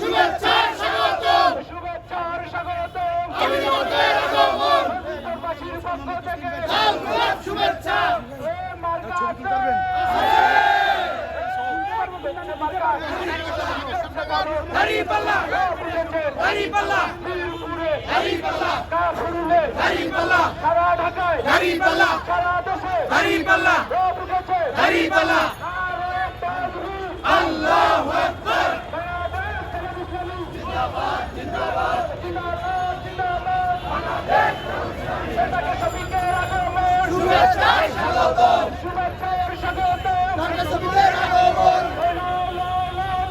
শুভেচ্ছা স্বাগতম শুভেচ্ছার স্বাগতম আমিরাবাদের আগমন দেশবাসীর পক্ষ শুভেচ্ছায় স্বাগতম শুভেচ্ছার স্বাগতম। ঢাকা শফিকের আগমন লাল,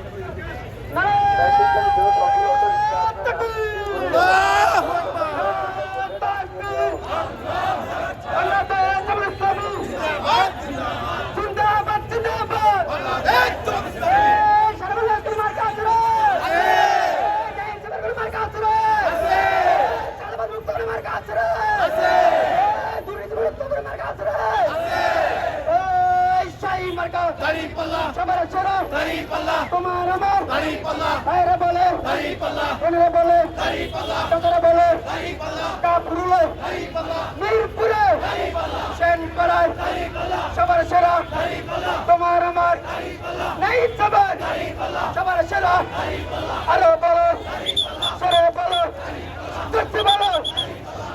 শাহী মার্কা দাঁড়িপাল্লা সবার সেরা দাঁড়িপাল্লা তোমার আমার দাঁড়িপাল্লা ভাইরা বলে দাঁড়িপাল্লা বোনেরা বলে দাঁড়িপাল্লা দাদারা বলে দাঁড়িপাল্লা কাপড়ুলে দাঁড়িপাল্লা মিরপুরে সেনপাড়ায় সবার সেরা তোমার আমার নেই সবার আরও বলো সেরা বলো দেখতে বলো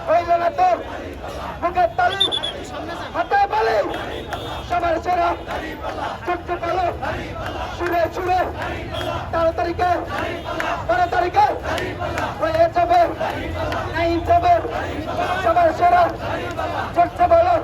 হইল না তো মুখের তালি হাতে বলি সেরা দেখতে বলো সুরে সুরে তেরো তারিখে তেরো তারিখে হয়ে যাবে নাই যাবে, সবার সেরা বলো